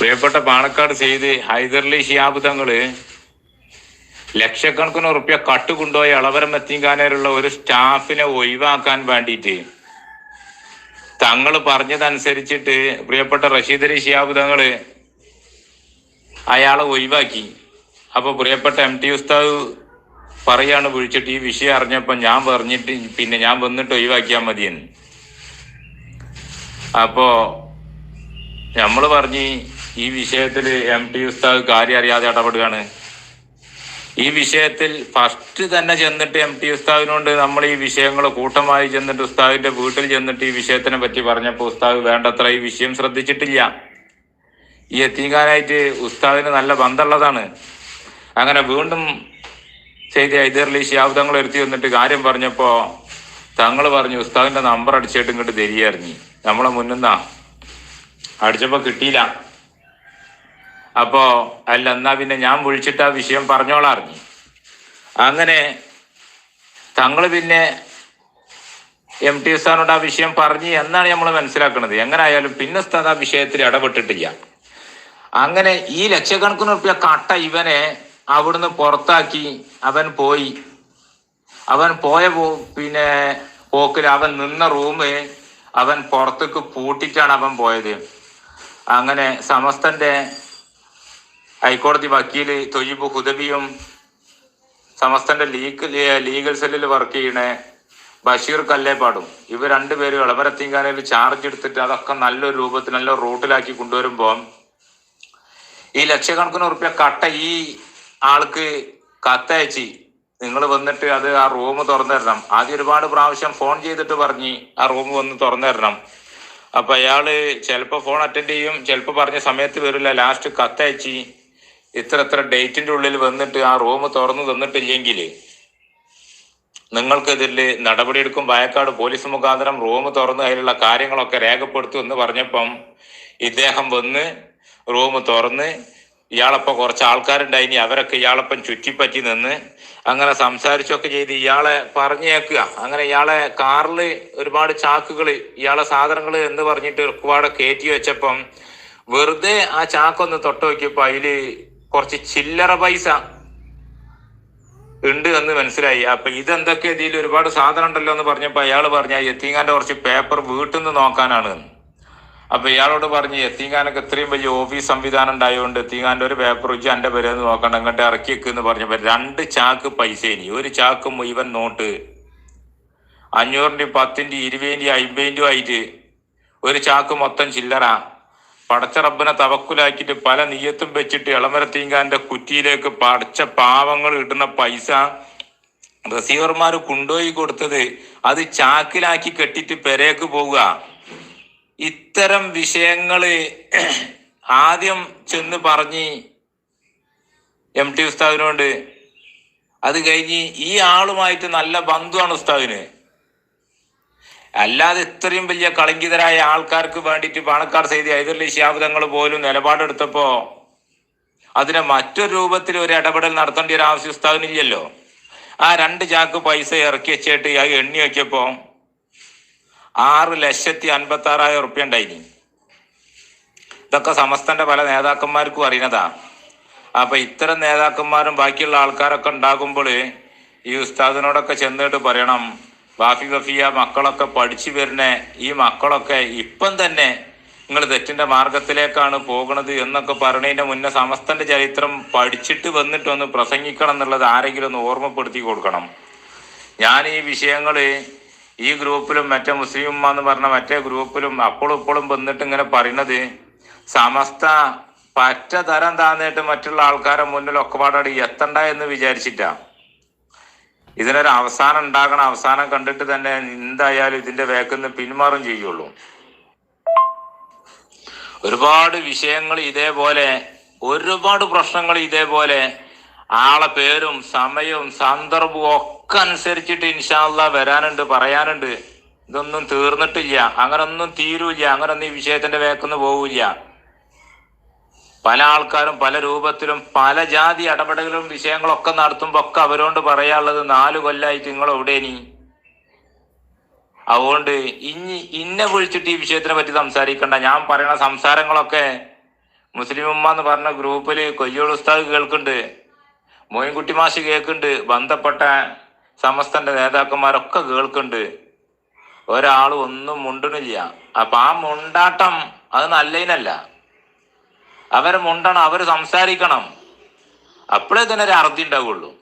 പ്രിയപ്പെട്ട പാണക്കാട് സെയ്ത് ഹൈദർലി ഷിയാബ് തങ്ങൾ ലക്ഷക്കണക്കിന് ഉറുപ്പ്യ കട്ട് കൊണ്ടുപോയി അളവരം എത്തിക്കാനുള്ള ഒരു സ്റ്റാഫിനെ ഒഴിവാക്കാൻ വേണ്ടിയിട്ട് തങ്ങൾ പറഞ്ഞതനുസരിച്ചിട്ട് പ്രിയപ്പെട്ട റഷീദ് അലി ഷിയാബ് തങ്ങൾ അയാളെ ഒഴിവാക്കി. അപ്പൊ പ്രിയപ്പെട്ട എം ടി ഉസ്താദ് പറയാണ് വിളിച്ചിട്ട് ഈ വിഷയം അറിഞ്ഞപ്പോ ഞാൻ പറഞ്ഞിട്ട് പിന്നെ ഞാൻ വന്നിട്ട് ഒഴിവാക്കിയാൽ മതിയെന്ന്. അപ്പോ നമ്മൾ പറഞ്ഞ് ഈ വിഷയത്തിൽ എം ടി ഉസ്താദ് കാര്യം അറിയാതെ ഇടപെടുകയാണ്. ഈ വിഷയത്തിൽ ഫസ്റ്റ് തന്നെ ചെന്നിട്ട് എം ടി ഉസ്താദിനോട് നമ്മൾ ഈ വിഷയങ്ങൾ കൂട്ടമായി ചെന്നിട്ട് ഉസ്താവിന്റെ വീട്ടിൽ ചെന്നിട്ട് ഈ വിഷയത്തിനെ പറ്റി പറഞ്ഞപ്പോൾ ഉസ്താവ് വേണ്ടത്ര ഈ വിഷയം ശ്രദ്ധിച്ചിട്ടില്ല. ഈ എത്തിക്കാനായിട്ട് ഉസ്താദിന് നല്ല ബന്ധമുള്ളതാണ്. അങ്ങനെ വീണ്ടും ചെയ്ത ഹൈദർലി ശിയാബുദങ്ങൾ എടുത്തി വന്നിട്ട് കാര്യം പറഞ്ഞപ്പോൾ തങ്ങൾ പറഞ്ഞു ഉസ്താവിന്റെ നമ്പർ അടിച്ചിട്ട് ഇങ്ങോട്ട് തിരിയറിഞ്ഞി നമ്മളെ മുന്നിന്നാ അടിച്ചപ്പോ കിട്ടിയില്ല. അപ്പോ അല്ല എന്നാ പിന്നെ ഞാൻ വിളിച്ചിട്ട് ആ വിഷയം പറഞ്ഞോളാം അറിഞ്ഞു അങ്ങനെ തങ്ങൾ പിന്നെ എം ടി സാറിനോട് ആ വിഷയം പറഞ്ഞ് എന്നാണ് നമ്മൾ മനസ്സിലാക്കുന്നത് എങ്ങനെ ആയാലും പിന്നെ സ്ഥാന ആ വിഷയത്തിൽ ഇടപെട്ടിട്ടില്ല. അങ്ങനെ ഈ ലക്ഷക്കണക്കിന് റുപ്യ കട്ട ഇവനെ അവിടുന്ന് പുറത്താക്കി. അവൻ പോയി. അവൻ പോയ പിന്നെ പോക്കിൽ അവൻ നിന്ന റൂമ് അവൻ പുറത്തേക്ക് പൂട്ടിട്ടാണ് അവൻ പോയത്. അങ്ങനെ സമസ്തന്റെ ഹൈക്കോടതി വക്കീൽ തൊയ്യബ് ഹുദബിയും സമസ്തന്റെ ലീഗ് ലീഗൽ സെല്ലിൽ വർക്ക് ചെയ്യണ ബഷീർ കല്ലേപ്പാടും. ഇവർ രണ്ടുപേരും ഇളവരത്തിങ്കാനയിൽ ചാർജ് എടുത്തിട്ട് അതൊക്കെ നല്ലൊരു രൂപത്തിൽ നല്ല റൂട്ടിലാക്കി കൊണ്ടുവരുമ്പോൾ ഈ ലക്ഷക്കണക്കിന് ഉറുപ്പ്യ കട്ട ഈ ആൾക്ക് കത്തയച്ച് നിങ്ങൾ വന്നിട്ട് അത് ആ റൂം തുറന്നു തരണം ആദ്യം ഒരുപാട് പ്രാവശ്യം ഫോൺ ചെയ്തിട്ട് പറഞ്ഞ് ആ റൂം വന്ന് തുറന്നു തരണം അപ്പൊ അയാൾ ചിലപ്പോ ഫോൺ അറ്റൻഡ് ചെയ്യും ചിലപ്പോ പറഞ്ഞ സമയത്ത് വരില്ല. ലാസ്റ്റ് കത്തയച്ച് ഇത്ര ഇത്ര ഡേറ്റിന്റെ ഉള്ളിൽ വന്നിട്ട് ആ റൂം തുറന്നു തന്നിട്ടില്ലെങ്കിൽ നിങ്ങൾക്കെതിരിൽ നടപടിയെടുക്കും. വയക്കാട് പോലീസ് മുഖാന്തരം റൂം തുറന്ന് അതിലുള്ള കാര്യങ്ങളൊക്കെ രേഖപ്പെടുത്തും എന്ന് പറഞ്ഞപ്പം ഇദ്ദേഹം വന്ന് റൂം തുറന്ന് ഇയാളപ്പം കുറച്ച് ആൾക്കാരുണ്ടായിനി അവരൊക്കെ ഇയാളപ്പം ചുറ്റിപ്പറ്റി നിന്ന് അങ്ങനെ സംസാരിച്ചൊക്കെ ചെയ്ത് ഇയാളെ പറഞ്ഞേക്കുക. അങ്ങനെ ഇയാളെ കാറിൽ ഒരുപാട് ചാക്കുകൾ ഇയാളെ സാധനങ്ങൾ എന്ന് പറഞ്ഞിട്ട് ഒരുപാട് കയറ്റി വെച്ചപ്പം വെറുതെ ആ ചാക്കൊന്ന് തൊട്ട് നോക്കിയപ്പോൾ അതിൽ കുറച്ച് ചില്ലറ പൈസ ഉണ്ട് എന്ന് മനസ്സിലായി. അപ്പൊ ഇതെന്തൊക്കെ ഇതിൽ ഒരുപാട് സാധനം ഉണ്ടല്ലോ എന്ന് പറഞ്ഞപ്പോ അയാൾ പറഞ്ഞ എത്തിങ്ങാന്റെ കുറച്ച് പേപ്പർ വീട്ടിൽ നിന്ന് നോക്കാനാണ്. എന്ന്. അപ്പൊ ഇയാളോട് പറഞ്ഞ് എത്തിങ്ങാനൊക്കെ ഇത്രയും വലിയ ഓഫീസ് സംവിധാനം ഉണ്ടായതുകൊണ്ട് എത്തിങ്ങാന്റെ ഒരു പേപ്പർ വെച്ച് എന്റെ പേരെന്ന് നോക്കണ്ട അങ്ങോട്ട് ഇറക്കി വെക്കുന്ന് പറഞ്ഞപ്പോ രണ്ട് ചാക്ക് പൈസ ഇനി. ഒരു ചാക്ക് മുഴുവൻ നോട്ട്. അഞ്ഞൂറിന്റെയും പത്തിന്റെയും ഇരുപതിന്റെയും അമ്പതിന്റെയും ആയിട്ട് ഒരു ചാക്ക് മൊത്തം ചില്ലറ. പടച്ച റബ്ബിനെ തവക്കുലാക്കിയിട്ട് പല നീയത്തും വെച്ചിട്ട് ഇളമരത്തീങ്കാന്റെ കുറ്റിയിലേക്ക് പടച്ച പാവങ്ങൾ ഇടുന്ന പൈസ റിസീവർമാർ കൊണ്ടുപോയി കൊടുത്തത് അത് ചാക്കിലാക്കി കെട്ടിട്ട് പെരേക്ക് പോവുക. ഇത്തരം വിഷയങ്ങൾ ആദ്യം ചെന്ന് പറഞ്ഞ് എം ടി ഉസ്താദിനോട് അത് കഴിഞ്ഞ് ഈ ആളുമായിട്ട് നല്ല ബന്ധുവാണ് ഉസ്താദിന്. അല്ലാതെ ഇത്രയും വലിയ കളങ്കിതരായ ആൾക്കാർക്ക് വേണ്ടിയിട്ട് പാണക്കാർ ചെയ്തി ഹൈദർലി ശാബ്ദങ്ങൾ പോലും നിലപാടെടുത്തപ്പോ അതിനെ മറ്റൊരു രൂപത്തിൽ ഒരു ഇടപെടൽ നടത്തേണ്ട ഒരു ആവശ്യം ഉസ്താദിനില്ലല്ലോ. ആ രണ്ട് ചാക്ക് പൈസ ഇറക്കി വെച്ചിട്ട് അത് എണ്ണി വെച്ചപ്പോ ആറ് ലക്ഷത്തി അൻപത്തി ആറായിരം ഉറുപ്പ്യ ഉണ്ടായിനി. ഇതൊക്കെ സമസ്തന്റെ പല നേതാക്കന്മാർക്കും അറിയുന്നതാ. അപ്പൊ ഇത്തരം നേതാക്കന്മാരും ബാക്കിയുള്ള ആൾക്കാരൊക്കെ ഉണ്ടാകുമ്പോൾ ഈ ഉസ്താദിനോടൊക്കെ ചെന്നിട്ട് പറയണം ബാഫി ഗഫിയ മക്കളൊക്കെ പഠിച്ചു വരുന്ന ഈ മക്കളൊക്കെ ഇപ്പം തന്നെ നിങ്ങൾ തെറ്റിന്റെ മാർഗത്തിലേക്കാണ് പോകുന്നത് എന്നൊക്കെ പറഞ്ഞതിന്റെ മുന്നേ സമസ്തന്റെ ചരിത്രം പഠിച്ചിട്ട് വന്നിട്ട് ഒന്ന് പ്രസംഗിക്കണം എന്നുള്ളത് ആരെങ്കിലും ഒന്ന് ഓർമ്മപ്പെടുത്തി കൊടുക്കണം. ഞാൻ ഈ വിഷയങ്ങൾ ഈ ഗ്രൂപ്പിലും മറ്റേ മുസ്ലിം എന്ന് പറഞ്ഞ മറ്റേ ഗ്രൂപ്പിലും അപ്പോഴും ഇപ്പോഴും വന്നിട്ട് ഇങ്ങനെ പറയുന്നത് സമസ്ത പറ്റ തരം താന്നിട്ട് മറ്റുള്ള ആൾക്കാരെ മുന്നിൽ ഒക്കെ പാടാടി എത്തണ്ട എന്ന് വിചാരിച്ചിട്ടാ. ഇതിനൊരു അവസാനം ഉണ്ടാകണം. അവസാനം കണ്ടിട്ട് തന്നെ എന്തായാലും ഇതിന്റെ വേക്കുന്ന് പിന്മാറും ചെയ്യുള്ളൂ. ഒരുപാട് വിഷയങ്ങൾ ഇതേപോലെ ഒരുപാട് പ്രശ്നങ്ങൾ ഇതേപോലെ ആളെ പേരും സമയവും സന്ദർഭവും ഒക്കെ അനുസരിച്ചിട്ട് ഇൻഷാല്ല വരാനുണ്ട് പറയാനുണ്ട്. ഇതൊന്നും തീർന്നിട്ടില്ല. അങ്ങനൊന്നും തീരൂല്ല. അങ്ങനൊന്നും ഈ വിഷയത്തിന്റെ വേക്കുന്ന് പോവില്ല. പല ആൾക്കാരും പല രൂപത്തിലും പല ജാതി ഇടപെടലും വിഷയങ്ങളൊക്കെ നടത്തുമ്പോ ഒക്കെ അവരോട് പറയാനുള്ളത് നാല് കൊല്ലായിട്ട് നിങ്ങൾ എവിടെ നീ അതുകൊണ്ട് ഇനി ഇന്നെ വിളിച്ചിട്ട് ഈ വിഷയത്തിനെ പറ്റി സംസാരിക്കണ്ട. ഞാൻ പറയുന്ന സംസാരങ്ങളൊക്കെ മുസ്ലിം ഉമ്മ എന്ന് പറഞ്ഞ ഗ്രൂപ്പിൽ കൊയ്യോൾ ഉസ്താദ് കേൾക്കുന്നുണ്ട് മോയിൻകുട്ടി മാഷ് കേൾക്കുന്നുണ്ട് ബന്ധപ്പെട്ട സമസ്തന്റെ നേതാക്കന്മാരൊക്കെ കേൾക്കുന്നുണ്ട് ഒരാൾ ഒന്നും മുണ്ടണില്ല അപ്പൊ ആ മുണ്ടാട്ടം അത് നല്ലതിനല്ല അവരെ മുണ്ടണം അവർ സംസാരിക്കണം. അപ്പോഴേ തന്നെ ഒരു അർത്ഥം ഉണ്ടാവുള്ളൂ.